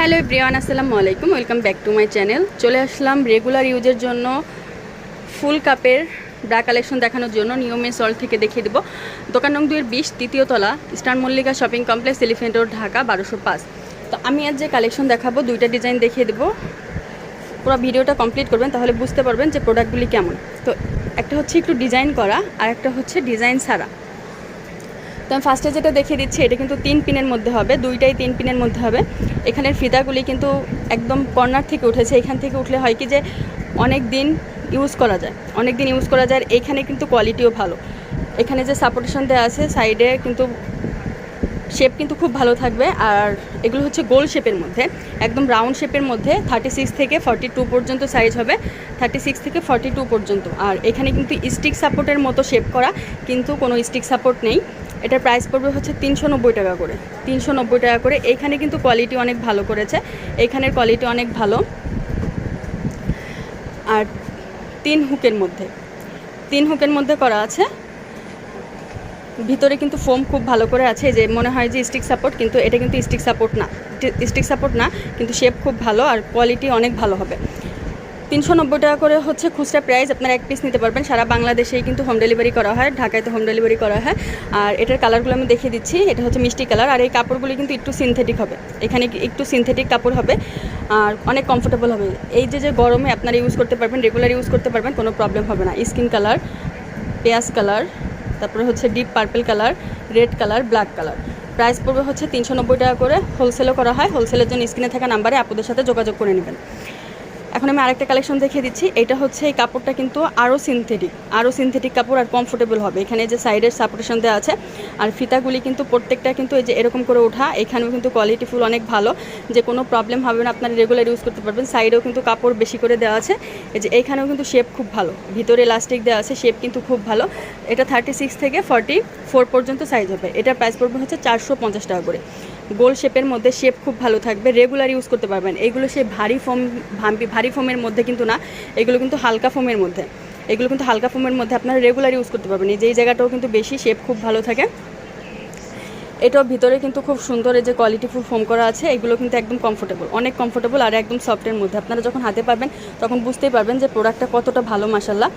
Hello Brian আসসালামু আলাইকুম, welcome back to my channel. চলে আসলাম রেগুলার ইউজের জন্য ফুল কাপের ব্রা কালেকশন দেখানোর জন্য নিয়মে সল থেকে দেখিয়ে দেবো। দোকান নং দুয়ের বিশ তৃতীয় তলা, Star Mallika Shopping Complex Elephant Road, Dhaka, বারোশো পাঁচ। তো আমি আজ যে কালেকশন দেখাবো, দুইটা ডিজাইন দেখিয়ে দেবো। পুরো ভিডিওটা কমপ্লিট করবেন, তাহলে বুঝতে পারবেন যে প্রোডাক্টগুলি কেমন। তো একটা হচ্ছে একটু ডিজাইন করা, আর একটা হচ্ছে ডিজাইন ছাড়া। তো আমি ফার্স্টে যেটা দেখিয়ে দিচ্ছি, এটা কিন্তু তিন পিনের মধ্যে হবে, দুইটাই তিন পিনের মধ্যে হবে। এখানের ফিতাগুলি কিন্তু একদম কর্নার থেকে উঠেছে, এখান থেকে উঠলে হয় কি যে অনেক দিন ইউজ করা যায়, অনেক দিন ইউজ করা যায়, এখানে কিন্তু কোয়ালিটিও ভালো। এখানে যে সাপোর্টেশন দেওয়া আছে সাইডে কিন্তু শেপ কিন্তু খুব ভালো থাকবে, আর এগুলো হচ্ছে গোল শেপের মধ্যে, একদম রাউন্ড শেপের মধ্যে থার্টি সিক্স থেকে ফর্টি টু পর্যন্ত সাইজ হবে থার্টি সিক্স থেকে ফর্টি টু পর্যন্ত। আর এখানে কিন্তু স্টিক সাপোর্টের মতো শেপ করা, কিন্তু কোনো স্টিক সাপোর্ট নেই। এটার প্রাইস পড়বে হচ্ছে তিনশো নব্বই টাকা করে। তিনশো নব্বই টাকা করে। এইখানে কিন্তু কোয়ালিটি অনেক ভালো করেছে। এইখানের কোয়ালিটি অনেক ভালো। আর তিন হুকের মধ্যে। তিন হুকের মধ্যে করা আছে। ভিতরে কিন্তু ফোম খুব ভালো করে আছে। যে মনে হয় যে স্টিক সাপোর্ট কিন্তু এটা কিন্তু স্টিক সাপোর্ট না। স্টিক সাপোর্ট না, কিন্তু শেপ খুব ভালো আর কোয়ালিটি অনেক ভালো হবে। তিনশো নব্বই টাকা করে হচ্ছে খুচরা প্রাইস আপনারা এক পিস নিতে পারবেন। সারা বাংলাদেশেই কিন্তু হোম ডেলিভারি করা হয়, ঢাকায় তো হোম ডেলিভারি করা হয়। আর এটার কালারগুলো আমি দেখিয়ে দিচ্ছি, এটা হচ্ছে মিষ্টি কালার আর এই কাপড়গুলি কিন্তু একটু সিনথেটিক হবে, এখানে একটু সিনথেটিক কাপড় হবে। আর অনেক কমফোর্টেবল হবে। এই যে যে গরমে আপনারা ইউজ করতে পারবেন রেগুলার ইউজ করতে পারবেন, কোনো প্রবলেম হবে না। স্কিন কালার পেঁয়াজ কালার তারপরে হচ্ছে deep purple colour red colour black colour price পড়বে হচ্ছে তিনশো নব্বই টাকা করে। হোলসেলও করা হয়। হোলসেলের জন্য স্ক্রিনে থাকা নাম্বারে আপুদের সাথে যোগাযোগ করে নেবেন। এখন আমি আরেকটা কালেকশন দেখিয়ে দিচ্ছি। এটা হচ্ছে এই কাপড়টা কিন্তু আরও সিনথেটিক আরও সিনথেটিক কাপড় আর কমফোর্টেবল হবে। এখানে যে সাইডের সাপোর্টেশন দেওয়া আছে, আর ফিতাগুলি কিন্তু প্রত্যেকটা কিন্তু এই যে এরকম করে ওঠা, এখানেও কিন্তু কোয়ালিটি ফুল অনেক ভালো। যে কোনো প্রবলেম হবে না, আপনারা রেগুলার ইউজ করতে পারবেন। সাইডেও কিন্তু কাপড় বেশি করে দেওয়া আছে। এই যে এইখানেও কিন্তু শেপ খুব ভালো। ভিতরে ইলাস্টিক দেওয়া আছে শেপ কিন্তু খুব ভালো। এটা থার্টি সিক্স থেকে ফর্টি ফোর পর্যন্ত সাইজ হবে। এটার প্রাইস পড়বে হচ্ছে চারশো পঞ্চাশ টাকা করে। গোল শেপের মধ্যে শেপ খুব ভালো থাকবে রেগুলার ইউজ করতে পারবেন। এগুলো সে ভারী ফোম ভাম্পি, ভারী ফোমের মধ্যে কিন্তু না, এগুলো কিন্তু হালকা ফোমের মধ্যে। এগুলো কিন্তু হালকা ফোমের মধ্যে আপনারা রেগুলার ইউজ করতে পারবেন। এই যে এই জায়গাটাও কিন্তু বেশি শেপ খুব ভালো থাকে। এটাও ভিতরে কিন্তু খুব সুন্দর এই যে কোয়ালিটিফুল ফোম করা আছে, এগুলো কিন্তু একদম কমফোর্টেবল অনেক কমফোর্টেবল আর একদম সফটের মধ্যে। আপনারা যখন হাতে পাবেন, তখন বুঝতেই পারবেন যে প্রোডাক্টটা কতটা ভালো মাসাল্লাহ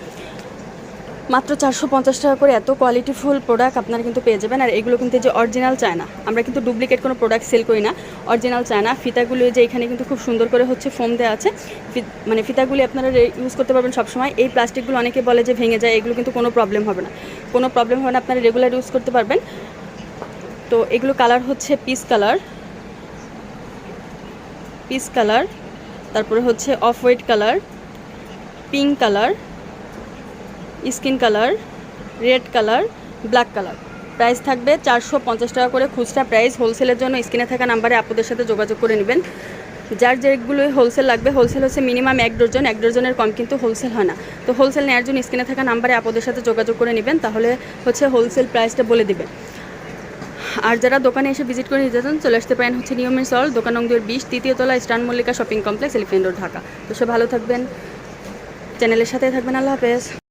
মাত্র চারশো পঞ্চাশ টাকা করে এত কোয়ালিটিফুল প্রোডাক্ট আপনারা কিন্তু পেয়ে যাবেন। আর এগুলো কিন্তু যে অরিজিনাল চায় না আমরা কিন্তু ডুপ্লিকেট কোনো প্রোডাক্ট সেল করি না। অরিজিনাল চায় না ফিতাগুলো যে এখানে কিন্তু খুব সুন্দর করে হচ্ছে ফোম দেওয়া আছে। মানে ফিতাগুলি আপনারা ইউজ করতে পারবেন সবসময়। এই প্লাস্টিকগুলো অনেকে বলে যে ভেঙে যায়, এগুলো কিন্তু কোনো প্রবলেম হবে না। কোনো প্রবলেম হবে না, আপনারা রেগুলার ইউজ করতে পারবেন। তো এগুলো কালার হচ্ছে পিস কালার পিস কালার তারপরে হচ্ছে off white colour pink colour skin colour, red colour, black colour. Price থাকবে চারশো পঞ্চাশ টাকা করে খুচরা প্রাইস। হোলসেলের জন্য স্ক্রিনে থাকা নাম্বারে আপনাদের সাথে যোগাযোগ করে নেবেন। যার যেগুলো হোলসেল লাগবে, হোলসেল হচ্ছে মিনিমাম এক ডজন। এক ডজনের কম কিন্তু হোলসেল হয় না। তো হোলসেল নেওয়ার জন্য স্ক্রিনে থাকা নাম্বারে আপনাদের সাথে যোগাযোগ করে নেবেন। তাহলে হচ্ছে হোলসেল প্রাইসটা বলে দেবে। আর যারা দোকানে এসে ভিজিট করে নিতে চান, চলে আসতে পারেন হচ্ছে নিয়মের সল, দোকান নং বিশ, তৃতীয় তলা Star Mallika Shopping Complex Elephant Road, Dhaka. তো সে ভালো থাকবেন। চ্যানেলের সাথে থাকবেন। আল্লাহ হাফেজ।